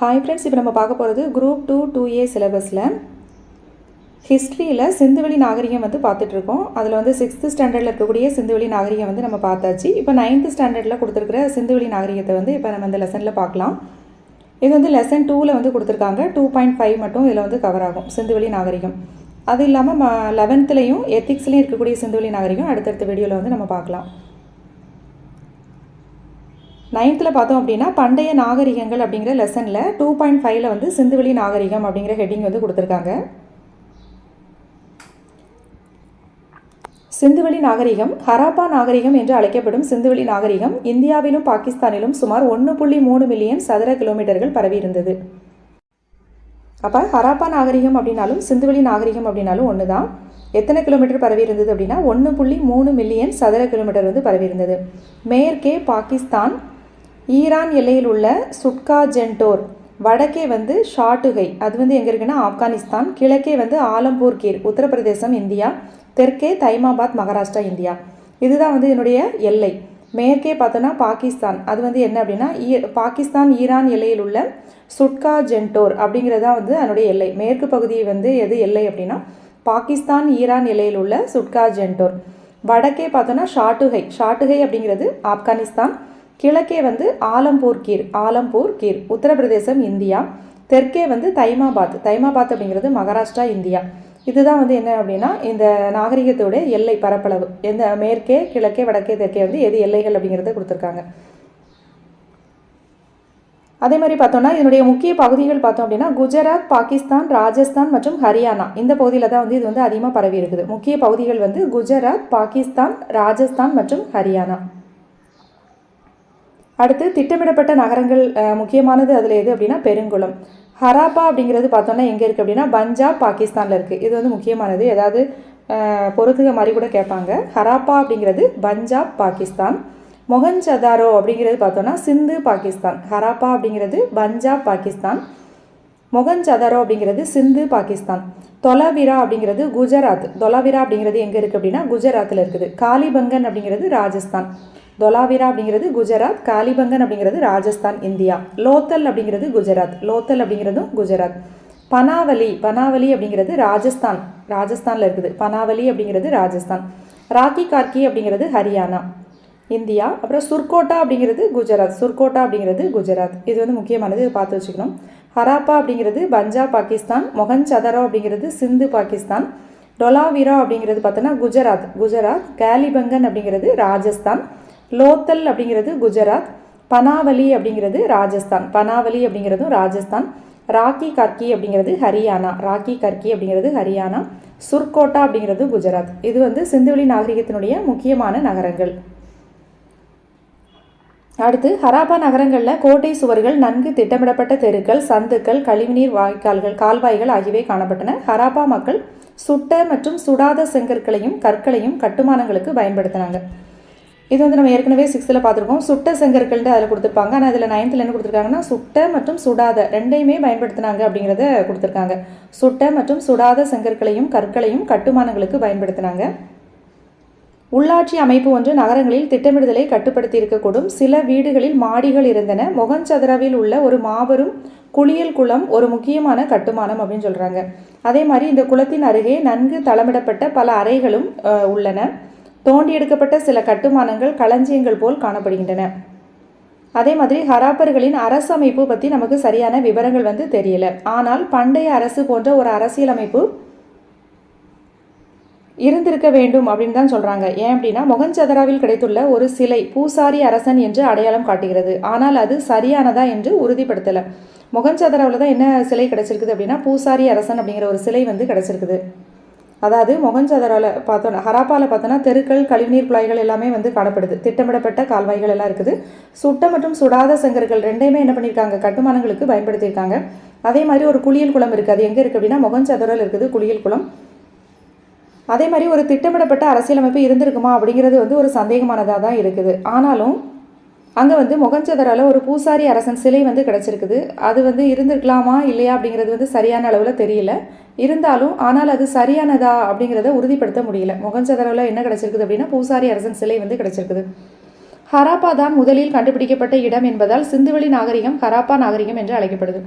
Hi friends இப்போ நம்ம பார்க்க போகிறது குரூப் டூ டூ ஏ சிலபஸில் ஹிஸ்ட்ரியில் சிந்துவெளி நாகரிகம் வந்து பார்த்துட்ருக்கோம் அதில் வந்து சிக்ஸ்த்து ஸ்டாண்டர்டில் இருக்கக்கூடிய சிந்துவெளி நாகரிகம் வந்து நம்ம பார்த்தாச்சு. இப்போ நைன்த்து ஸ்டாண்டர்டில் கொடுத்துருக்குற சிந்துவெளி நாகரிகத்தை வந்து இப்போ நம்ம இந்த லெசனில் பார்க்கலாம். இது வந்து லெசன் டூவில் வந்து கொடுத்துருக்காங்க. டூ பாயிண்ட் ஃபைவ் மட்டும் இதில் வந்து கவர் ஆகும் சிந்துவெளி நாகரிகம். அது இல்லாமல் லெவன்த்துலேயும் எத்திக்ஸ்லேயும் இருக்கக்கூடிய சிந்துவெளி நாகரிகம் அடுத்தடுத்த வீடியோவில் வந்து நம்ம பார்க்கலாம். நைன்த்தில் பார்த்தோம் அப்படின்னா பண்டைய நாகரிகங்கள் அப்படிங்கிற லெசனில் டூ பாயிண்ட் ஃபைவ்ல வந்து சிந்துவெளி நாகரிகம் அப்படிங்கிற ஹெட்டிங் வந்து கொடுத்துருக்காங்க. சிந்துவெளி நாகரிகம் ஹராப்பா நாகரிகம் என்று அழைக்கப்படும் சிந்துவெளி நாகரிகம் இந்தியாவிலும் பாகிஸ்தானிலும் சுமார் ஒன்று புள்ளி மூணு மில்லியன் சதுர கிலோமீட்டர்கள் பரவி இருந்தது அப்போ ஹராப்பா நாகரிகம் அப்படின்னாலும் சிந்துவெளி நாகரிகம் அப்படின்னாலும் ஒன்று தான் எத்தனை கிலோமீட்டர் பரவி இருந்தது அப்படின்னா ஒன்று புள்ளி மூணு மில்லியன் சதுர கிலோமீட்டர் வந்து பரவி இருந்தது மேற்கே பாகிஸ்தான் ஈரான் எல்லையில் உள்ள சுட்கா ஜென்டோர் வடக்கே வந்து ஷாட்டுகை. அது வந்து எங்கே இருக்குன்னா ஆப்கானிஸ்தான். கிழக்கே வந்து ஆலம்பூர் கீர் உத்தரப்பிரதேசம் இந்தியா. தெற்கே தைமாபாத் மகாராஷ்டிரா இந்தியா. இதுதான் வந்து என்னுடைய எல்லை. மேற்கே பார்த்தோன்னா பாகிஸ்தான். அது வந்து என்ன அப்படின்னா ஈ பாகிஸ்தான் ஈரான் எல்லையில் உள்ள சுட்கா ஜென்டோர் அப்படிங்கிறது தான் வந்து அதனுடைய எல்லை. மேற்கு பகுதியை வந்து எது எல்லை அப்படின்னா பாகிஸ்தான் ஈரான் எல்லையில் உள்ள சுட்கா ஜென்டோர் வடக்கே பார்த்தோன்னா ஷாட்டுகை. ஷாட்டுகை அப்படிங்கிறது ஆப்கானிஸ்தான். கிழக்கே வந்து Alamgirpur Alamgirpur Uttar Pradesh India. தெற்கே வந்து தைமாபாத். தைமாபாத் அப்படிங்கிறது மகாராஷ்டிரா இந்தியா. இதுதான் வந்து என்ன அப்படின்னா இந்த நாகரிகத்தோட எல்லை பரப்பளவு. எந்த மேற்கே கிழக்கே வடக்கே தெற்கே வந்து எது எல்லைகள் அப்படிங்கிறத கொடுத்துருக்காங்க. அதே மாதிரி பார்த்தோம்னா இதனுடைய முக்கிய பகுதிகள் பார்த்தோம் அப்படின்னா குஜராத் பாகிஸ்தான் ராஜஸ்தான் மற்றும் ஹரியானா. இந்த பகுதியில் தான் வந்து இது வந்து அதிகமாக பரவி இருக்குது. முக்கிய பகுதிகள் வந்து குஜராத் பாகிஸ்தான் ராஜஸ்தான் மற்றும் ஹரியானா. அடுத்து திட்டமிடப்பட்ட நகரங்கள் முக்கியமானது அதில் எது அப்படின்னா பெருங்குளம். ஹராப்பா அப்படிங்கிறது பார்த்தோன்னா எங்கே இருக்குது அப்படின்னா பஞ்சாப் பாகிஸ்தானில் இருக்குது இது வந்து முக்கியமானது. ஏதாவது பொறுத்துக மாதிரி கூட கேட்பாங்க. ஹராப்பா அப்படிங்கிறது பஞ்சாப் பாகிஸ்தான். மொஹன்சதாரோ அப்படிங்கிறது பார்த்தோன்னா சிந்து பாகிஸ்தான். ஹராப்பா அப்படிங்கிறது பஞ்சாப் பாகிஸ்தான். மொகன்சதாரோ அப்படிங்கிறது சிந்து பாகிஸ்தான். தொலாவிரா அப்படிங்கிறது குஜராத். தொலாவிரா அப்படிங்கிறது எங்கே இருக்குது அப்படின்னா குஜராத்தில் இருக்குது. காலிபங்கன் அப்படிங்கிறது ராஜஸ்தான். தொலாவிரா அப்படிங்கிறது குஜராத் காலிபங்கன் அப்படிங்கிறது ராஜஸ்தான் இந்தியா. லோத்தல் அப்படிங்கிறது குஜராத் லோத்தல் அப்படிங்கிறதும் குஜராத். பனாவலி பனாவலி அப்படிங்கிறது ராஜஸ்தான் ராஜஸ்தானில் இருக்குது. பனாவலி அப்படிங்கிறது ராஜஸ்தான். ராக்கி கார்கி அப்படிங்கிறது ஹரியானா இந்தியா. அப்புறம் சுர்கோட்டா அப்படிங்கிறது குஜராத். சுர்கோட்டா அப்படிங்கிறது குஜராத். இது வந்து முக்கியமானது இதை பார்த்து வச்சுக்கணும். ஹராப்பா அப்படிங்கிறது பஞ்சாப் பாகிஸ்தான். மொஹன் சதரோ அப்படிங்கிறது சிந்து பாகிஸ்தான். டொலாவிரா அப்படிங்கிறது பார்த்தோன்னா குஜராத். குஜராத் கேலிபங்கன் அப்படிங்கிறது ராஜஸ்தான். லோத்தல் அப்படிங்கிறது குஜராத் பனாவலி அப்படிங்கிறது ராஜஸ்தான். பனாவலி அப்படிங்கிறதும் ராஜஸ்தான். ராக்கி கர்கி அப்படிங்கிறது ஹரியானா. ராக்கி கர்கி அப்படிங்கிறது ஹரியானா. சுர்கோட்டா அப்படிங்கிறது குஜராத். இது வந்து சிந்துவெளி நாகரிகத்தினுடைய முக்கியமான நகரங்கள். அடுத்து ஹராப்பா நகரங்களில் கோட்டை சுவர்கள் நன்கு திட்டமிடப்பட்ட தெருக்கள் சந்துக்கள் கழிவுநீர் வாய்க்கால்கள் கால்வாய்கள் ஆகியவை காணப்பட்டன. ஹராப்பா மக்கள் சுட்ட மற்றும் சுடாத செங்கற்களையும் கற்களையும் கட்டுமானங்களுக்கு பயன்படுத்தினாங்க. இது வந்து நம்ம ஏற்கனவே சிக்ஸ்த்தில் பார்த்துருக்கோம். சுட்ட செங்கற்கள்ட்டு அதில் கொடுத்துருப்பாங்க. ஆனால் அதில் நைன்த்தில் என்ன கொடுத்துருக்காங்கன்னா சுட்ட மற்றும் சுடாத ரெண்டையுமே பயன்படுத்தினாங்க அப்படிங்கிறத கொடுத்துருக்காங்க. சுட்ட மற்றும் சுடாத செங்கற்களையும் கற்களையும் கட்டுமானங்களுக்கு பயன்படுத்தினாங்க. உள்ளாட்சி அமைப்பு ஒன்று நகரங்களில் திட்டமிடுதலை கட்டுப்படுத்தி இருக்கக்கூடும் சில வீடுகளில் மாடிகள் இருந்தன. மொகஞ்சதராவில் உள்ள ஒரு மாபெரும் குளியல் குளம் ஒரு முக்கியமான கட்டுமானம் அப்படின்னு சொல்கிறாங்க அதே மாதிரி இந்த குளத்தின் அருகே நன்கு தளமிடப்பட்ட பல அறைகளும் உள்ளன. தோண்டி எடுக்கப்பட்ட சில கட்டுமானங்கள் களஞ்சியங்கள் போல் காணப்படுகின்றன. அதே மாதிரி ஹராப்பர்களின் அரசமைப்பு பற்றி நமக்கு சரியான விவரங்கள் வந்து தெரியல. ஆனால் பண்டைய அரசு போன்ற ஒரு அரசியலமைப்பு இருந்திருக்க வேண்டும் அப்படின்னு தான் சொல்கிறாங்க ஏன் அப்படின்னா மொகஞ்சதராவில் கிடைத்துள்ள ஒரு சிலை பூசாரி அரசன் என்று அடையாளம் காட்டுகிறது. ஆனால் அது சரியானதா என்று உறுதிப்படுத்தலை. மொகஞ்சதராவில் தான் என்ன சிலை கிடச்சிருக்குது அப்படின்னா பூசாரி அரசன் அப்படிங்கிற ஒரு சிலை வந்து கிடச்சிருக்குது. அதாவது மொகஞ்சதரால் பார்த்தோன்னா ஹராப்பாவில் பார்த்தோன்னா தெருக்கள் கழிவுநீர் குழாய்கள் எல்லாமே வந்து காணப்படுது. திட்டமிடப்பட்ட கால்வாய்கள் எல்லாம் இருக்குது. சுட்ட மற்றும் சுடாத செங்கற்கள் ரெண்டையுமே என்ன பண்ணியிருக்காங்க? கட்டுமானங்களுக்கு பயன்படுத்தியிருக்காங்க. அதே மாதிரி ஒரு குளியல் குளம் இருக்குது அது எங்கே இருக்குது அப்படின்னா மொகஞ்சதரால் இருக்குது குளியல் குளம். அதே மாதிரி ஒரு திட்டமிடப்பட்ட அரசியலமைப்பு இருந்திருக்குமா அப்படிங்கிறது வந்து ஒரு சந்தேகமானதாக தான் இருக்குது. ஆனாலும் அங்கே வந்து முகஞ்சதரால் ஒரு பூசாரி அரசன் சிலை வந்து கிடச்சிருக்குது. அது வந்து இருந்திருக்கலாமா இல்லையா அப்படிங்கிறது வந்து சரியான அளவில் தெரியல. இருந்தாலும் ஆனால் அது சரியானதா அப்படிங்கிறத உறுதிப்படுத்த முடியல. முகஞ்சதராவில் என்ன கிடச்சிருக்குது அப்படின்னா பூசாரி அரசன் சிலை வந்து கிடச்சிருக்குது. ஹராப்பா தான் முதலில் கண்டுபிடிக்கப்பட்ட இடம் என்பதால் சிந்துவெளி நாகரிகம் ஹராப்பா நாகரிகம் என்று அழைக்கப்படுது.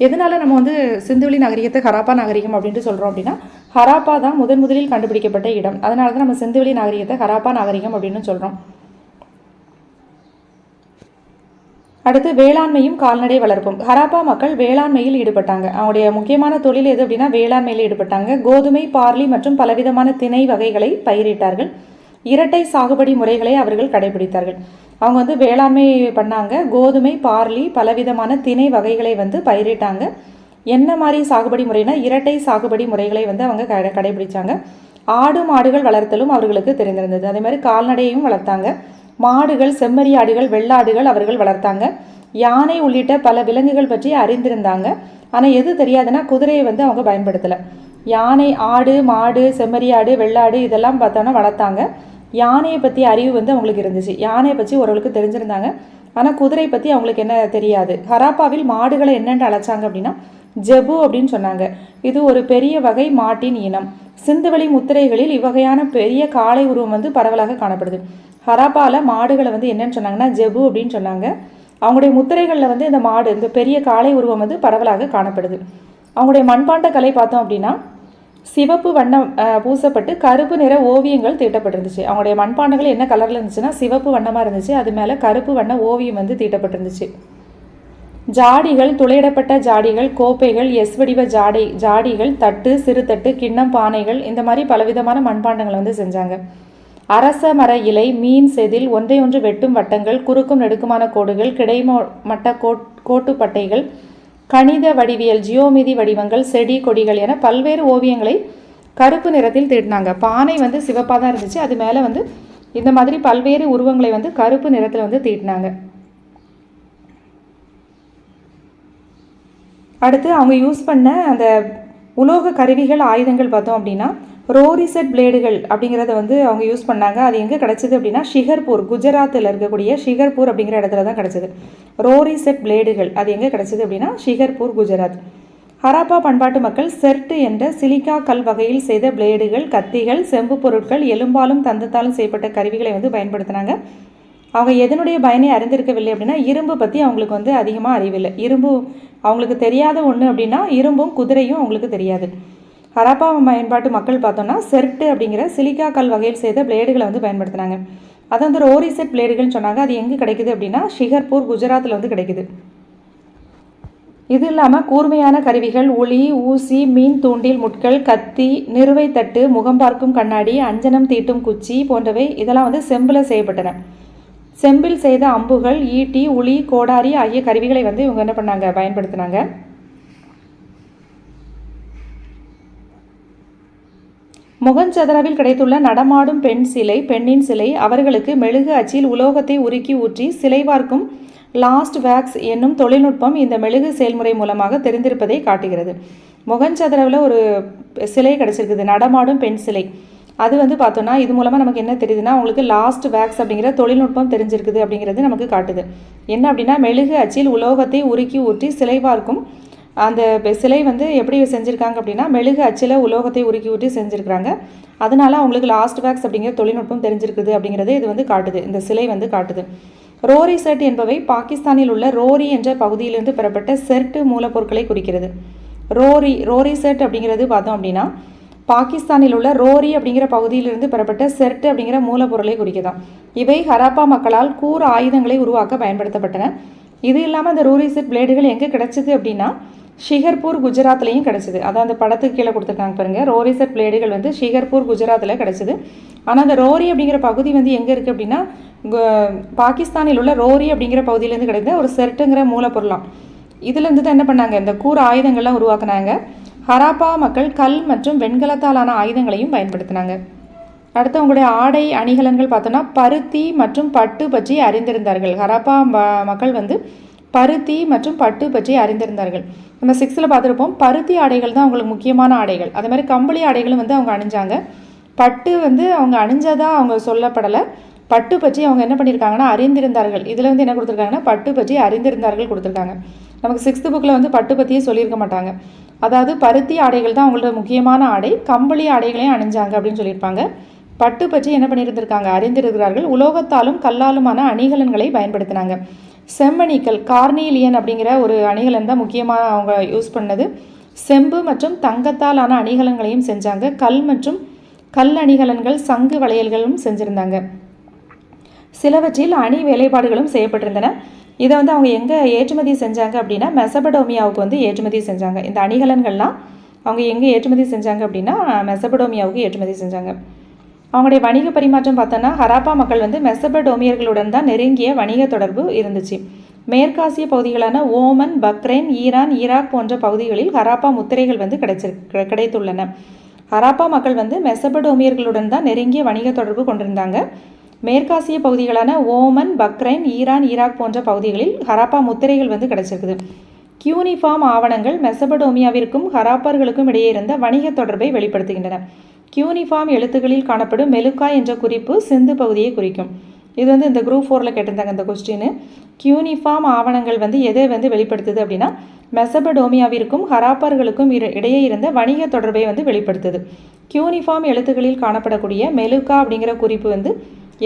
எதனால நம்ம வந்து சிந்துவெளி நாகரிகத்தை ஹராப்பா நாகரிகம் அப்படின்ட்டு சொல்கிறோம் அப்படின்னா ஹராப்பா தான் முதன் முதலில் கண்டுபிடிக்கப்பட்ட இடம். அதனால தான் நம்ம சிந்துவெளி நாகரிகத்தை ஹராப்பா நாகரிகம் அப்படின்னு சொல்கிறோம் அடுத்து வேளாண்மையும் கால்நடை வளர்ப்பும். ஹராப்பா மக்கள் வேளாண்மையில் ஈடுபட்டாங்க. அவங்களுடைய முக்கியமான தொழில் எது அப்படின்னா வேளாண்மையில் ஈடுபட்டாங்க. கோதுமை பார்லி மற்றும் பலவிதமான திணை வகைகளை பயிரிட்டார்கள். இரட்டை சாகுபடி முறைகளை அவர்கள் கடைபிடித்தார்கள். அவங்க வந்து வேளாண்மை பண்ணாங்க. கோதுமை பார்லி பலவிதமான திணை வகைகளை வந்து பயிரிட்டாங்க. என்ன மாதிரி சாகுபடி முறைனா இரட்டை சாகுபடி முறைகளை வந்து அவங்க கடை கடைபிடிச்சாங்க. ஆடு மாடுகள் வளர்த்தலும் அவர்களுக்கு தெரிந்திருந்தது. அதே மாதிரி கால்நடையையும் வளர்த்தாங்க. மாடுகள் செம்மறி ஆடுகள் வெள்ளாடுகள் அவர்கள் வளர்த்தாங்க. யானை உள்ளிட்ட பல விலங்குகள் பற்றி அறிந்திருந்தாங்க. ஆனால் எது தெரியாதுன்னா குதிரையை வந்து அவங்க பயன்படுத்தலை. யானை ஆடு மாடு செம்மறி ஆடு வெள்ளாடு இதெல்லாம் பார்த்தோன்னா வளர்த்தாங்க. யானையை பற்றி அறிவு வந்து அவங்களுக்கு இருந்துச்சு. யானையை பற்றி ஓரளவுக்கு தெரிஞ்சிருந்தாங்க. ஆனால் குதிரை பற்றி அவங்களுக்கு என்ன தெரியாது. ஹராப்பாவில் மாடுகளை என்னென்று அழைச்சாங்க அப்படின்னா ஜெபு அப்படின்னு சொன்னாங்க. இது ஒரு பெரிய வகை மாட்டின் இனம். சிந்துவெளி முத்திரைகளில் இவ்வகையான பெரிய காளை உருவம் வந்து பரவலாக காணப்படுது. ஹராப்பாவில் மாடுகளை வந்து என்னென்னு சொன்னாங்கன்னா ஜெபு அப்படின்னு சொன்னாங்க. அவங்களுடைய முத்திரைகளில் வந்து இந்த மாடு இந்த பெரிய காளை உருவம் வந்து பரவலாக காணப்படுது. அவங்களுடைய மண்பாண்ட கலை பார்த்தோம் அப்படின்னா சிவப்பு வண்ணம் பூசப்பட்டு கருப்பு நிற ஓவியங்கள் தீட்டப்பட்டிருந்துச்சு. அவங்களுடைய மண்பாண்டங்கள் என்ன கலரில் இருந்துச்சுன்னா சிவப்பு வண்ணமாக இருந்துச்சு. அது மேலே கருப்பு வண்ண ஓவியம் வந்து தீட்டப்பட்டிருந்துச்சு. ஜாடிகள் துளையிடப்பட்ட ஜாடிகள் கோப்பைகள் எஸ் வடிவ ஜாடை ஜாடிகள் தட்டு சிறுதட்டு கிண்ணம் பானைகள் இந்த மாதிரி பலவிதமான மண்பாண்டங்களை வந்து செஞ்சாங்க. அரச மர இலை மீன் செதில் ஒன்றை ஒன்று வெட்டும் வட்டங்கள் குறுக்கும் நெடுக்குமான கோடுகள் கிடைமோ மட்ட கோட் கோட்டுப்பட்டைகள் கணித வடிவியல் ஜியோமிதி வடிவங்கள் செடி கொடிகள் என பல்வேறு ஓவியங்களை கருப்பு நிறத்தில் தீட்டினாங்க பானை வந்து சிவப்பாக தான் இருந்துச்சு. அது மேலே வந்து இந்த மாதிரி பல்வேறு உருவங்களை வந்து கருப்பு நிறத்தில் வந்து தீட்டினாங்க அடுத்து அவங்க யூஸ் பண்ண அந்த உலோக கருவிகள் ஆயுதங்கள் பார்த்தோம் அப்படின்னா ரோரிசெட் பிளேடுகள் அப்படிங்கிறத வந்து அவங்க யூஸ் பண்ணாங்க. அது எங்கே கிடச்சிது அப்படின்னா ஷிகர்பூர் குஜராத்தில் இருக்கக்கூடிய ஷிகர்பூர் அப்படிங்கிற இடத்துல தான் கிடச்சிது. ரோரிசெட் பிளேடுகள் அது எங்கே கிடச்சிது அப்படின்னா ஷிகர்பூர் குஜராத். ஹராப்பா பண்பாட்டு மக்கள் செர்ட்டு என்ற சிலிக்கா கல் வகையில் செய்த பிளேடுகள் கத்திகள் செம்பு பொருட்கள் எலும்பாலும் தந்தத்தாலும் செய்யப்பட்ட கருவிகளை வந்து பயன்படுத்தினாங்க. அவங்க எதனுடைய பயனை அறிந்திருக்கவில்லை அப்படின்னா இரும்பு பற்றி அவங்களுக்கு வந்து அதிகமாக அறிவில்லை. இரும்பு அவங்களுக்கு தெரியாத ஒன்று அப்படின்னா இரும்பும் குதிரையும் அவங்களுக்கு தெரியாது. ஹரப்பா பயன்பாட்டு மக்கள் பார்த்தோன்னா செர்ட்டு அப்படிங்கிற சிலிக்கா கல் வகையில் செய்த பிளேடுகளை வந்து பயன்படுத்தினாங்க. அது வந்து ரோரி செட் பிளேடுகள்னு சொன்னாங்க. அது எங்கே கிடைக்குது அப்படின்னா ஷிகர்பூர் குஜராத்தில் வந்து கிடைக்குது. இது இல்லாமல் கூர்மையான கருவிகள் உளி ஊசி மீன் தூண்டில் முட்கள் கத்தி நிறுவை தட்டு முகம் பார்க்கும் கண்ணாடி அஞ்சனம் தீட்டும் குச்சி போன்றவை இதெல்லாம் வந்து செம்பில் செய்யப்பட்டன. செம்பில் செய்த அம்புகள் ஈட்டி உளி கோடாரி ஆகிய கருவிகளை வந்து இவங்க என்ன பண்ணாங்க? பயன்படுத்தினாங்க. முகஞ்சதரவில் கிடைத்துள்ள நடமாடும் பெண் சிலை பெண்ணின் சிலை அவர்களுக்கு மெழுகு அச்சில் உலோகத்தை உருக்கி ஊற்றி சிலை பார்க்கும் லாஸ்ட் வேக்ஸ் என்னும் தொழில்நுட்பம் இந்த மெழுகு செயல்முறை மூலமாக தெரிந்திருப்பதை காட்டுகிறது. முகஞ்சதரவில் ஒரு சிலை கிடச்சிருக்குது நடமாடும் பெண் சிலை. அது வந்து பார்த்தோன்னா இது மூலமாக நமக்கு என்ன தெரியுதுன்னா உங்களுக்கு லாஸ்ட் வேக்ஸ் அப்படிங்கிற தொழில்நுட்பம் தெரிஞ்சிருக்குது அப்படிங்கிறது நமக்கு காட்டுது. என்ன அப்படின்னா மெழுகு அச்சில் உலோகத்தை உருக்கி ஊற்றி சிலை பார்க்கும் அந்த சிலை வந்து எப்படி செஞ்சுருக்காங்க அப்படின்னா மெழுகு அச்சில் உலோகத்தை உருக்கி ஊட்டி செஞ்சுருக்குறாங்க. அதனால அவங்களுக்கு லாஸ்ட் பேக்ஸ் அப்படிங்கிற தொழில்நுட்பம் தெரிஞ்சிருக்குது அப்படிங்கிறது இது வந்து காட்டுது. இந்த சிலை வந்து காட்டுது. ரோரி செர்ட் என்பவை பாகிஸ்தானில் உள்ள ரோரி என்ற பகுதியிலிருந்து பெறப்பட்ட செர்ட் மூலப்பொருட்களை குறிக்கிறது. ரோரி ரோரி செர்ட் அப்படிங்கிறது பார்த்தோம் அப்படின்னா பாகிஸ்தானில் உள்ள ரோரி அப்படிங்கிற பகுதியிலிருந்து பெறப்பட்ட செர்ட் அப்படிங்கிற மூலப்பொருளை குறிக்குதான் இவை ஹராப்பா மக்களால் கூர் ஆயுதங்களை உருவாக்க பயன்படுத்தப்பட்டன. இது இல்லாமல் அந்த ரோரி செட் பிளேடுகள் எங்கே கிடைச்சிது அப்படின்னா ஷிகர்பூர் குஜராத்லேயும் கிடச்சிது. அதான் அந்த படத்துக்கு கீழே கொடுத்துருக்காங்க பாருங்கள் ரோரிசர் பிளேடுகள் வந்து ஷிகர்பூர் குஜராத்தில் கிடச்சிது. ஆனால் அந்த ரோரி அப்படிங்கிற பகுதி வந்து எங்கே இருக்குது அப்படின்னா பாகிஸ்தானில் உள்ள ரோரி அப்படிங்கிற பகுதியிலேருந்து கிடைத்த ஒரு செர்ட்டுங்கிற மூலப்பொருளாம். இதுலேருந்து தான் என்ன பண்ணாங்க? இந்த கூர் ஆயுதங்கள்லாம் உருவாக்குனாங்க. ஹராப்பா மக்கள் கல் மற்றும் வெண்கலத்தாலான ஆயுதங்களையும் பயன்படுத்தினாங்க. அடுத்து அவங்களுடைய ஆடை அணிகலன்கள் பார்த்தோன்னா பருத்தி மற்றும் பட்டு பற்றி அறிந்திருந்தார்கள். ஹராப்பா மக்கள் வந்து பருத்தி மற்றும் பட்டு பற்றி அறிந்திருந்தார்கள். நம்ம சிக்ஸ்த்தில் பார்த்துருப்போம். பருத்தி ஆடைகள் தான் அவங்களுக்கு முக்கியமான ஆடைகள். அதே மாதிரி கம்பளி ஆடைகளும் வந்து அவங்க அணிஞ்சாங்க. பட்டு வந்து அவங்க அணிஞ்சதாக அவங்க சொல்லப்படலை. பட்டு பற்றி அவங்க என்ன பண்ணியிருக்காங்கன்னா அறிந்திருந்தார்கள். இதில் வந்து என்ன கொடுத்துருக்காங்கன்னா பட்டு பற்றி அறிந்திருந்தார்கள் கொடுத்துருக்காங்க. நமக்கு சிக்ஸ்த்து புக்கில் வந்து பட்டு பற்றியே சொல்லியிருக்க மாட்டாங்க. அதாவது பருத்தி ஆடைகள் தான் அவங்களோட முக்கியமான ஆடை. கம்பளி ஆடைகளையும் அணிஞ்சாங்க அப்படின்னு சொல்லியிருப்பாங்க. பட்டு பற்றி என்ன பண்ணியிருந்திருக்காங்க? அறிந்திருக்கிறார்கள். உலோகத்தாலும் கல்லாலுமான அணிகலன்களை பயன்படுத்தினாங்க. செம்மணிக்கல் கார்னீலியன் அப்படிங்கிற ஒரு அணிகலன் தான் முக்கியமாக அவங்க யூஸ் பண்ணது. செம்பு மற்றும் தங்கத்தாலான அணிகலன்களையும் செஞ்சாங்க. கல் மற்றும் கல் அணிகலன்கள் சங்கு வளையல்களும் செஞ்சுருந்தாங்க. சிலவற்றில் அணி வேலைப்பாடுகளும் செய்யப்பட்டிருந்தன. இதை வந்து அவங்க எங்கே ஏற்றுமதி செஞ்சாங்க அப்படின்னா மெசபடோமியாவுக்கு வந்து ஏற்றுமதி செஞ்சாங்க. இந்த அணிகலன்கள்லாம் அவங்க எங்கே ஏற்றுமதி செஞ்சாங்க அப்படின்னா மெசபடோமியாவுக்கு ஏற்றுமதி செஞ்சாங்க. அவங்களுடைய வணிக பரிமாற்றம் பார்த்தோன்னா ஹராப்பா மக்கள் வந்து மெசபடோமியர்களுடன் தான் நெருங்கிய வணிக தொடர்பு இருந்துச்சு. மேற்காசிய பகுதிகளான ஓமன் பக்ரைன் ஈரான் ஈராக் போன்ற பகுதிகளில் ஹராப்பா முத்திரைகள் வந்து கிடைச்சிரு கிடைத்துள்ளன. ஹராப்பா மக்கள் வந்து மெசபடோமியர்களுடன் தான் நெருங்கிய வணிக தொடர்பு கொண்டிருந்தாங்க. மேற்காசிய பகுதிகளான ஓமன் பக்ரைன் ஈரான் ஈராக் போன்ற பகுதிகளில் ஹராப்பா முத்திரைகள் வந்து கிடைச்சிருக்குது. கியூனிஃபார்ம் ஆவணங்கள் மெசபடோமியாவிற்கும் ஹராப்பர்களுக்கும் இடையே இருந்த வணிக தொடர்பை வெளிப்படுத்துகின்றன. கியூனிஃபார்ம் எழுத்துக்களில் காணப்படும் மெலுக்கா என்ற குறிப்பு சிந்து பகுதியை குறிக்கும். இது வந்து இந்த குரூப் ஃபோரில் கேட்டிருந்தாங்க இந்த கொஸ்டின் கியூனிஃபார்ம் ஆவணங்கள் வந்து எதை வந்து வெளிப்படுத்துது அப்படின்னா மெசபடோமியாவிற்கும் ஹராப்பர்களுக்கும் இடையே இருந்த வணிக தொடர்பை வந்து வெளிப்படுத்துது. கியூனிஃபார்ம் எழுத்துக்களில் காணப்படக்கூடிய மெலுக்கா அப்படிங்கிற குறிப்பு வந்து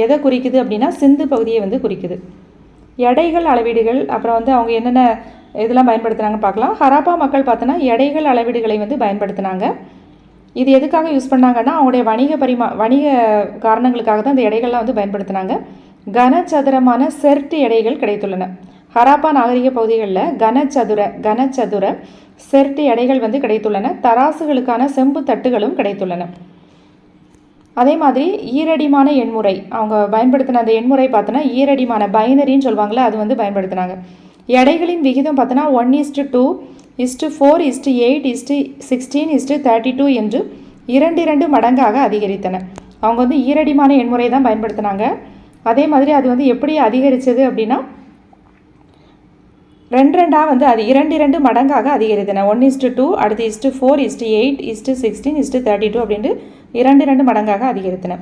எதை குறிக்குது அப்படின்னா சிந்து பகுதியை வந்து குறிக்குது. எடைகள் அளவீடுகள் அப்புறம் வந்து அவங்க என்னென்ன இதெல்லாம் பயன்படுத்துனாங்க பார்க்கலாம். ஹராப்பா மக்கள் பார்த்தோன்னா எடைகள் அளவீடுகளை வந்து பயன்படுத்தினாங்க. இது எதுக்காக யூஸ் பண்ணாங்கன்னா அவங்களுடைய வணிக பரிமா வணிக காரணங்களுக்காக தான் இந்த எடைகள்லாம் வந்து பயன்படுத்தினாங்க. கனச்சதுரமான செர்ட் எடைகள் கிடைத்துள்ளன. ஹராப்பா நாகரிக பகுதிகளில் கனச்சதுர கனச்சதுர செர்ட் எடைகள் வந்து கிடைத்துள்ளன. தராசுகளுக்கான செம்பு தட்டுகளும் கிடைத்துள்ளன. அதே மாதிரி ஈரடிமான எண்முறை அவங்க பயன்படுத்தின அந்த எண்முறை பார்த்தோன்னா ஈரடிமான பைனரின்னு சொல்லுவாங்களே அது வந்து பயன்படுத்தினாங்க. எடைகளின் விகிதம் பார்த்தோன்னா one is to two is to four is to eight is to sixteen is to thirty two என்று இரண்டு இரண்டு மடங்காக அதிகரித்தன. அவங்க வந்து ஈரடிமான எண்முறை தான் பயன்படுத்தினாங்க. அதே மாதிரி அது வந்து எப்படி அதிகரித்தது அப்படின்னா ரெண்டு ரெண்டாக வந்து அது இரண்டு இரண்டு மடங்காக அதிகரித்தன. ஒன் இஸ்டு டூ அடுத்து is to four is to eight is to sixteen is to thirty two அப்படின்ட்டு இரண்டு இரண்டு மடங்காக அதிகரித்தன.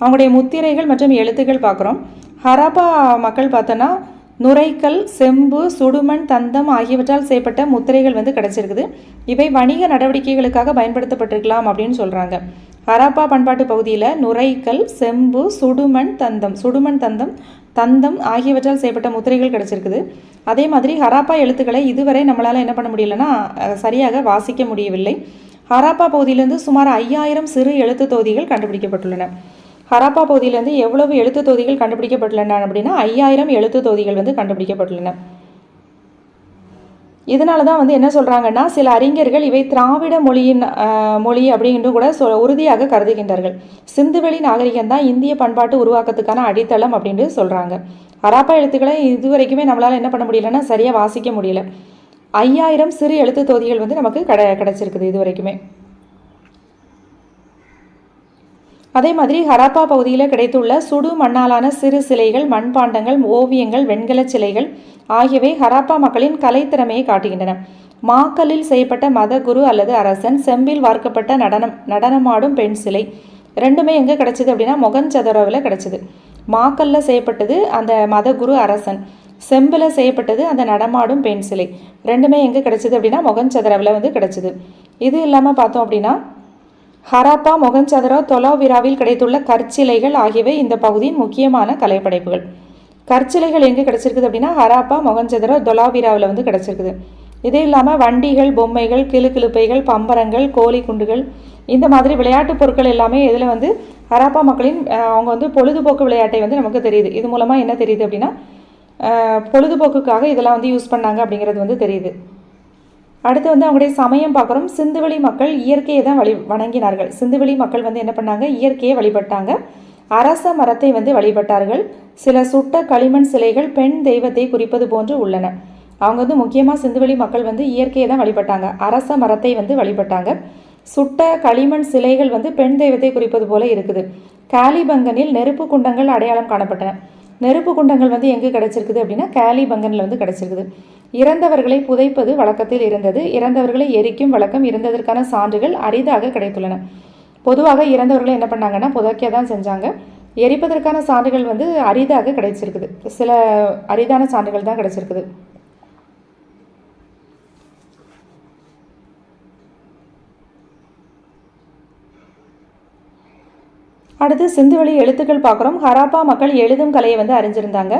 அவங்களுடைய முத்திரைகள் மற்றும் எழுத்துக்கள் பார்க்குறோம். ஹராப்பா மக்கள் பார்த்தோன்னா நுரைக்கல் செம்பு சுடுமண் தந்தம் ஆகியவற்றால் செய்யப்பட்ட முத்திரைகள் வந்து கிடச்சிருக்குது. இவை வணிக நடவடிக்கைகளுக்காக பயன்படுத்தப்பட்டிருக்கலாம் அப்படின்னு சொல்கிறாங்க ஹராப்பா பண்பாட்டு பகுதியில் நுரைக்கல் செம்பு சுடுமண் தந்தம் சுடுமண் தந்தம் தந்தம் ஆகியவற்றால் செய்யப்பட்ட முத்திரைகள் கிடச்சிருக்குது. அதே மாதிரி ஹராப்பா எழுத்துக்களை இதுவரை நம்மளால் என்ன பண்ண முடியலன்னா சரியாக வாசிக்க முடியவில்லை. ஹராப்பா பகுதியிலிருந்து சுமார் ஐயாயிரம் சிறு எழுத்து தொகுதிகள் கண்டுபிடிக்கப்பட்டுள்ளன. ஹராப்பா பகுதியிலேருந்து எவ்வளவு எழுத்து தொகுதிகள் கண்டுபிடிக்கப்பட்டுள்ளன அப்படின்னா ஐயாயிரம் எழுத்து தொகுதிகள் வந்து கண்டுபிடிக்கப்பட்டுள்ளன. இதனால தான் வந்து என்ன சொல்கிறாங்கன்னா சில அறிஞர்கள் இவை திராவிட மொழியின் மொழி அப்படின்ட்டு கூட சொ உறுதியாக கருதுகின்றார்கள். சிந்துவெளி நாகரிகம் தான் இந்திய பண்பாட்டு உருவாக்கத்துக்கான அடித்தளம் அப்படின்ட்டு சொல்கிறாங்க ஹராப்பா எழுத்துக்களை இது வரைக்குமே நம்மளால் என்ன பண்ண முடியலன்னா சரியாக வாசிக்க முடியல. ஐயாயிரம் சிறு எழுத்து தொகுதிகள் வந்து நமக்கு கிட கிடச்சிருக்குது இது வரைக்குமே அதே மாதிரி ஹராப்பா பகுதியில் கிடைத்துள்ள சுடு மண்ணாலான சிறு சிலைகள் மண்பாண்டங்கள் ஓவியங்கள் வெண்கல சிலைகள் ஆகியவை ஹராப்பா மக்களின் கலைத்திறமையை காட்டுகின்றன. மாக்கல்லில் செய்யப்பட்ட மத குரு அல்லது அரசன் செம்பில் வார்க்கப்பட்ட நடனம் நடனமாடும் பெண் சிலை. ரெண்டுமே எங்கே கிடச்சிது அப்படின்னா மொகஞ்சதரோவில் கிடச்சிது. மாக்கல்ல செய்யப்பட்டது அந்த மத குரு அரசன். செம்பில் செய்யப்பட்டது அந்த நடமாடும் பெண் சிலை. ரெண்டுமே எங்கே கிடச்சிது அப்படின்னா மொகஞ்சதரவில் வந்து கிடச்சிது. இது இல்லாமல் பார்த்தோம் அப்படின்னா ஹராப்பா மொகஞ்சதரோ தொலாவிராவில் கிடைத்துள்ள கற்சிலைகள் ஆகியவை இந்த பகுதியின் முக்கியமான கலைப்படைப்புகள். கற்சிலைகள் எங்கே கிடச்சிருக்குது அப்படின்னா ஹராப்பா மொகஞ்சதரோ தொலாவிராவில் வந்து கிடச்சிருக்குது. இது இல்லாமல் வண்டிகள் பொம்மைகள் கிளு கிளுப்பைகள் பம்பரங்கள் கோழி குண்டுகள் இந்த மாதிரி விளையாட்டு பொருட்கள் எல்லாமே இதில் வந்து ஹராப்பா மக்களின் அவங்க வந்து பொழுதுபோக்கு விளையாட்டை வந்து நமக்கு தெரியுது. இது மூலமாக என்ன தெரியுது அப்படின்னா பொழுதுபோக்குக்காக இதெல்லாம் வந்து யூஸ் பண்ணாங்க அப்படிங்கிறது வந்து தெரியுது. அடுத்து வந்து அவங்களுடைய சமயம் பார்க்குறோம். சிந்துவெளி மக்கள் இயற்கையை தான் வழி வணங்கினார்கள். சிந்துவெளி மக்கள் வந்து என்ன பண்ணாங்க? இயற்கையை வழிபட்டாங்க. அரச மரத்தை வந்து வழிபட்டார்கள். சில சுட்ட களிமண் சிலைகள் பெண் தெய்வத்தை குறிப்பது போன்று உள்ளன. அவங்க வந்து முக்கியமாக சிந்துவெளி மக்கள் வந்து இயற்கையை தான் வழிபட்டாங்க. அரச மரத்தை வந்து வழிபட்டாங்க. சுட்ட களிமண் சிலைகள் வந்து பெண் தெய்வத்தை குறிப்பது போல இருக்குது. காலிபங்கனில் நெருப்பு குண்டங்கள் அடையாளம் காணப்பட்டன. நெருப்பு குண்டங்கள் வந்து எங்கே கிடச்சிருக்குது அப்படின்னா காலிபங்கனில் வந்து கிடச்சிருக்குது. இறந்தவர்களை புதைப்பது வழக்கத்தில் இருந்தது. இறந்தவர்களை எரிக்கும் வழக்கம் இருந்ததற்கான சான்றுகள் அரிதாக கிடைத்துள்ளன. பொதுவாக இறந்தவர்களை என்ன பண்ணாங்கன்னா புதைக்க தான் செஞ்சாங்க. எரிப்பதற்கான சான்றுகள் வந்து அரிதாக கிடைச்சிருக்குது. சில அரிதான சான்றுகள் தான் கிடைச்சிருக்குது. அடுத்து சிந்துவெளி எழுத்துக்கள் பார்க்குறோம். ஹராப்பா மக்கள் எழுதும் கலையை வந்து அறிஞ்சிருந்தாங்க.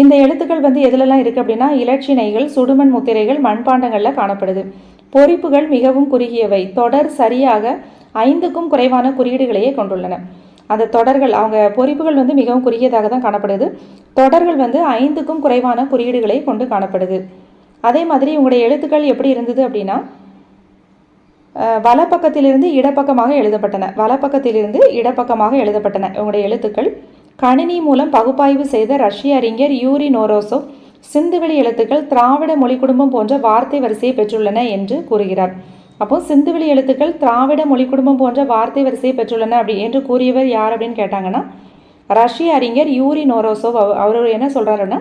இந்த எழுத்துக்கள் வந்து எதுலலாம் இருக்குது அப்படின்னா இலட்சினைகள் சுடுமண் முத்திரைகள் மண்பாண்டங்களில் காணப்படுது. பொறிப்புகள் மிகவும் குறுகியவை. தொடர் சரியாக ஐந்துக்கும் குறைவான குறியீடுகளையே கொண்டுள்ளன. அந்த தொடர்கள் அவங்க பொறிப்புகள் வந்து மிகவும் குறுகியதாக தான் காணப்படுது. தொடர்கள் வந்து ஐந்துக்கும் குறைவான குறியீடுகளை கொண்டு காணப்படுது. அதே மாதிரி உங்களுடைய எழுத்துக்கள் எப்படி இருந்தது அப்படின்னா வலப்பக்கத்திலிருந்து இடப்பக்கமாக எழுதப்பட்டன. வலப்பக்கத்திலிருந்து இடப்பக்கமாக எழுதப்பட்டன உங்களுடைய எழுத்துக்கள். கணினி மூலம் பகுப்பாய்வு செய்த ரஷ்ய அறிஞர் யூரி நோரோசோ சிந்துவெளி எழுத்துக்கள் திராவிட மொழி குடும்பம் போன்ற வார்த்தை வரிசையை பெற்றுள்ளன என்று கூறுகிறார். அப்போ சிந்துவெளி எழுத்துக்கள் திராவிட மொழி குடும்பம் போன்ற வார்த்தை வரிசையை பெற்றுள்ளன அப்படி என்று கூறியவர் யார் அப்படின்னு கேட்டாங்கன்னா ரஷ்ய அறிஞர் யூரி நோரோசோவ் அவர் என்ன சொல்கிறாருன்னா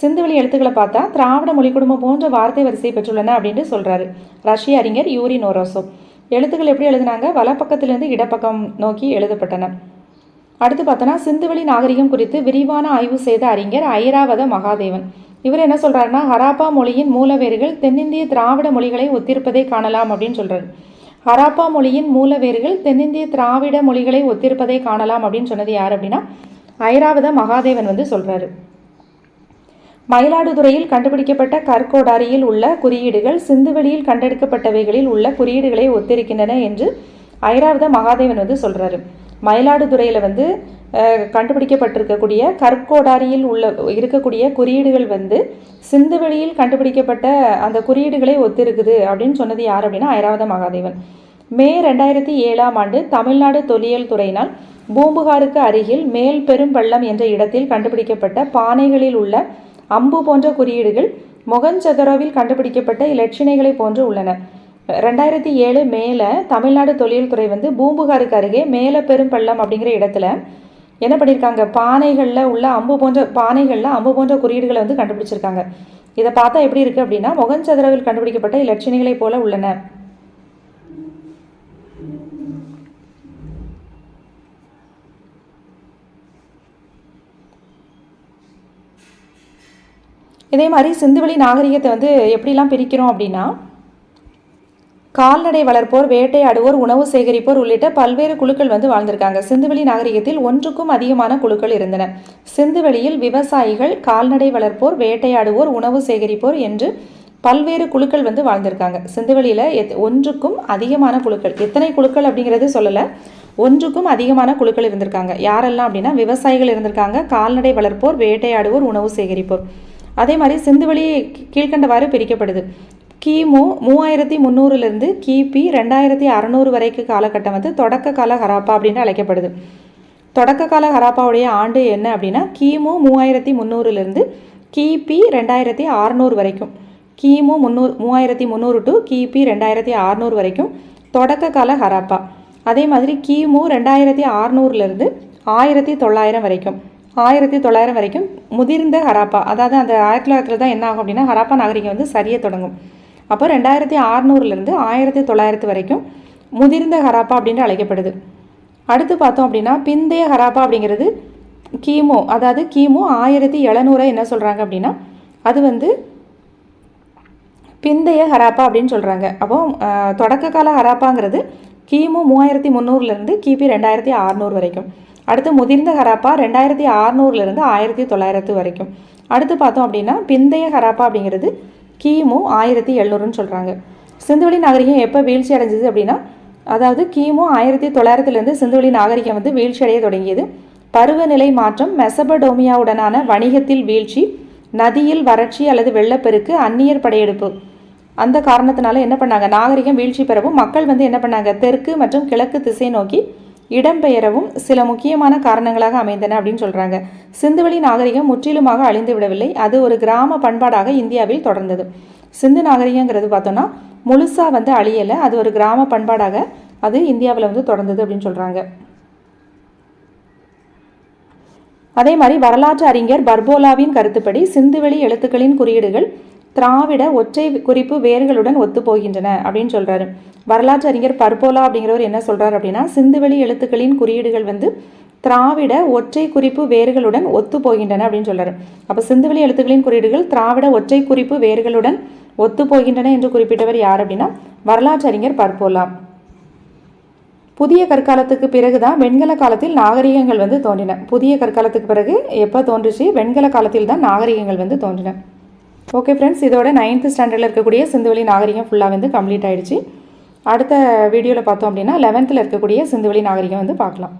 சிந்துவெளி எழுத்துக்களை பார்த்தா திராவிட மொழி குடும்பம் போன்ற வார்த்தை வரிசையை பெற்றுள்ளன அப்படின்னு சொல்கிறாரு ரஷ்ய அறிஞர் யூரி நோரோசோவ் எழுத்துக்கள் எப்படி எழுதுனாங்க? வலப்பக்கத்திலிருந்து இடப்பக்கம் நோக்கி எழுதப்பட்டன. அடுத்து பார்த்தோன்னா சிந்துவெளி நாகரிகம் குறித்து விரிவான ஆய்வு செய்த அறிஞர் ஐராவத மகாதேவன். இவர் என்ன சொல்கிறாருன்னா ஹராப்பா மொழியின் மூலவேர்கள் தென்னிந்திய திராவிட மொழிகளை ஒத்திருப்பதை காணலாம் அப்படின்னு சொல்கிறார் ஹராப்பா மொழியின் மூலவேர்கள் தென்னிந்திய திராவிட மொழிகளை ஒத்திருப்பதை காணலாம் அப்படின்னு சொன்னது யார் அப்படின்னா ஐராவத மகாதேவன் வந்து சொல்கிறாரு மயிலாடுதுறையில் கண்டுபிடிக்கப்பட்ட கற்கோடாரியில் உள்ள குறியீடுகள் சிந்துவெளியில் கண்டெடுக்கப்பட்டவைகளில் உள்ள குறியீடுகளை ஒத்திருக்கின்றன என்று ஐராவத மகாதேவன் வந்து சொல்கிறாரு மயிலாடுதுறையில் வந்து கண்டுபிடிக்கப்பட்டிருக்கக்கூடிய கற்கோடாரியில் உள்ள இருக்கக்கூடிய குறியீடுகள் வந்து சிந்துவெளியில் கண்டுபிடிக்கப்பட்ட அந்த குறியீடுகளை ஒத்திருக்குது அப்படின்னு சொன்னது யார் அப்படின்னா ஐராவத மகாதேவன். மே ரெண்டாயிரத்தி ஏழாம் ஆண்டு தமிழ்நாடு தொல்லியல் துறையினால் பூம்புகாருக்கு அருகில் மேல் பெரும் பள்ளம் என்ற இடத்தில் கண்டுபிடிக்கப்பட்ட பானைகளில் உள்ள அம்பு போன்ற குறியீடுகள் மொகஞ்சதரோவில் கண்டுபிடிக்கப்பட்ட இலட்சினைகளை போன்று உள்ளன. ரெண்டாயிரத்தி ஏழு மேலே தமிழ்நாடு தொழில்துறை வந்து பூம்புகாருக்கு அருகே மேலே பெரும்பள்ளம் அப்படிங்கிற இடத்துல என்ன பண்ணியிருக்காங்க பானைகளில் உள்ள அம்பு போன்ற பானைகளில் அம்பு போன்ற குறியீடுகளை வந்து கண்டுபிடிச்சிருக்காங்க. இதை பார்த்தா எப்படி இருக்குது அப்படின்னா முகஞ்சதுரவில் கண்டுபிடிக்கப்பட்ட இலட்சணிகளைப் போல உள்ளன. இதே மாதிரி சிந்துவெளி நாகரிகத்தை வந்து எப்படிலாம் பிரிக்கிறோம் அப்படின்னா கால்நடை வளர்ப்போர் வேட்டையாடுவோர் உணவு சேகரிப்போர் உள்ளிட்ட பல்வேறு குழுக்கள் வந்து வாழ்ந்திருக்காங்க. சிந்துவெளி நாகரிகத்தில் ஒன்றுக்கும் அதிகமான குழுக்கள் இருந்தன. சிந்துவெளியில் விவசாயிகள் கால்நடை வளர்ப்போர் வேட்டையாடுவோர் உணவு சேகரிப்போர் என்று பல்வேறு குழுக்கள் வந்து வாழ்ந்திருக்காங்க. சிந்துவெளியில் எத் ஒன்றுக்கும் அதிகமான குழுக்கள். எத்தனை குழுக்கள் அப்படிங்கிறது சொல்லலை. ஒன்றுக்கும் அதிகமான குழுக்கள் இருந்திருக்காங்க. யாரெல்லாம் அப்படின்னா விவசாயிகள் இருந்திருக்காங்க. கால்நடை வளர்ப்போர் வேட்டையாடுவோர் உணவு சேகரிப்போர். அதே மாதிரி சிந்துவெளி கீழ்கண்டவாறு பிரிக்கப்படுது. கிமு மூவாயிரத்தி முந்நூறுலேருந்து கிபி ரெண்டாயிரத்தி அறநூறு வரைக்கு காலகட்டம் வந்து தொடக்க கால ஹராப்பா அப்படின்னு அழைக்கப்படுது. தொடக்க கால ஹராப்பாவுடைய ஆண்டு என்ன அப்படின்னா கிமு மூவாயிரத்தி முந்நூறுலேருந்து கிபி ரெண்டாயிரத்தி அறநூறு வரைக்கும். கிமு முந்நூறு மூவாயிரத்தி முந்நூறு டு கிபி ரெண்டாயிரத்தி அறநூறு வரைக்கும் தொடக்க கால ஹராப்பா. அதே மாதிரி கிமு ரெண்டாயிரத்தி அறநூறுலேருந்து ஆயிரத்தி தொள்ளாயிரம் வரைக்கும். ஆயிரத்தி தொள்ளாயிரம் வரைக்கும் முதிர்ந்த ஹராப்பா. அதாவது அந்த ஆயிரத்தி தொள்ளாயிரத்தில் தான் என்ன ஆகும் அப்படின்னா ஹராப்பா நாகரிகம் வந்து சரிய தொடங்கும். அப்போ ரெண்டாயிரத்தி ஆறுநூறுலேருந்து ஆயிரத்தி தொள்ளாயிரத்து வரைக்கும் முதிர்ந்த ஹராப்பா அப்படின்னு அழைக்கப்படுது. அடுத்து பார்த்தோம் அப்படின்னா பிந்தைய ஹராப்பா அப்படிங்கிறது கிமு அதாவது கிமு ஆயிரத்தி எழுநூறை என்ன சொல்கிறாங்க அப்படின்னா அது வந்து பிந்தைய ஹராப்பா அப்படின்னு சொல்கிறாங்க அப்போ தொடக்க கால ஹராப்பாங்கிறது கிமு மூவாயிரத்தி முந்நூறுலேருந்து கிபி ரெண்டாயிரத்தி அறநூறு வரைக்கும். அடுத்து முதிர்ந்த ஹராப்பா ரெண்டாயிரத்தி அறநூறுலேருந்து ஆயிரத்தி தொள்ளாயிரத்து வரைக்கும். அடுத்து பார்த்தோம் அப்படின்னா பிந்தைய ஹராப்பா அப்படிங்கிறது கிமு ஆயிரத்தி எழுநூறுன்னு சொல்கிறாங்க சிந்துவெளி நாகரிகம் எப்போ வீழ்ச்சி அடைஞ்சது அப்படின்னா அதாவது கிமு ஆயிரத்தி தொள்ளாயிரத்துலேருந்து சிந்துவெளி நாகரிகம் வந்து வீழ்ச்சி அடைய தொடங்கியது. பருவநிலை மாற்றம் மெசபடோமியாவுடனான வணிகத்தில் வீழ்ச்சி நதியில் வறட்சி அல்லது வெள்ளப்பெருக்கு அந்நியர் படையெடுப்பு. அந்த காரணத்தினால என்ன பண்ணாங்க? நாகரிகம் வீழ்ச்சி பெறவும் மக்கள் வந்து என்ன பண்ணாங்க? தெற்கு மற்றும் கிழக்கு திசை நோக்கி இடம்பெயரவும் சில முக்கியமான காரணங்களாக அமைந்தன அப்படின்னு சொல்கிறாங்க சிந்துவெளி நாகரிகம் முற்றிலுமாக அழிந்து விடவில்லை. அது ஒரு கிராம பண்பாடாக இந்தியாவில் தொடர்ந்தது. சிந்து நாகரிகங்கிறது பார்த்தோன்னா முழுசா வந்து அழியலை. அது ஒரு கிராம பண்பாடாக அது இந்தியாவில் வந்து தொடர்ந்தது அப்படின்னு சொல்கிறாங்க அதே மாதிரி வரலாற்று அறிஞர் பர்போலாவின் கருத்துப்படி சிந்துவெளி எழுத்துக்களின் குறியீடுகள் திராவிட ஒற்றை குறிப்பு வேர்களுடன் ஒத்துப்போகின்றன அப்படின்னு சொல்கிறாரு வரலாற்று அறிஞர் பர்போலா அப்படிங்கிறவர் என்ன சொல்கிறார் அப்படின்னா சிந்துவெளி எழுத்துக்களின் குறியீடுகள் வந்து திராவிட ஒற்றை குறிப்பு வேர்களுடன் ஒத்து போகின்றன அப்படின்னு சொல்கிறார் அப்போ சிந்துவெளி எழுத்துக்களின் குறியீடுகள் திராவிட ஒற்றை குறிப்பு வேர்களுடன் ஒத்து போகின்றன என்று குறிப்பிட்டவர் யார் அப்படின்னா வரலாற்று அறிஞர் பர்போலா. புதிய கற்காலத்துக்கு பிறகு தான் வெண்கல காலத்தில் நாகரிகங்கள் வந்து தோன்றின. புதிய கற்காலத்துக்கு பிறகு எப்போ தோன்றுச்சு? வெண்கல காலத்தில் தான் நாகரிகங்கள் வந்து தோன்றின. ஓகே ஃப்ரெண்ட்ஸ் இதோட நைன்த்து ஸ்டாண்டர்டில் இருக்கக்கூடிய சிந்துவெளி நாகரிகம் ஃபுல்லாக வந்து கம்ப்ளீட் ஆகிடுச்சு அடுத்த வீடியோவில் பார்த்தோம் அப்படின்னா லெவன்த்தில் இருக்கக்கூடிய சிந்துவெளி நாகரிகம் வந்து பார்க்கலாம்.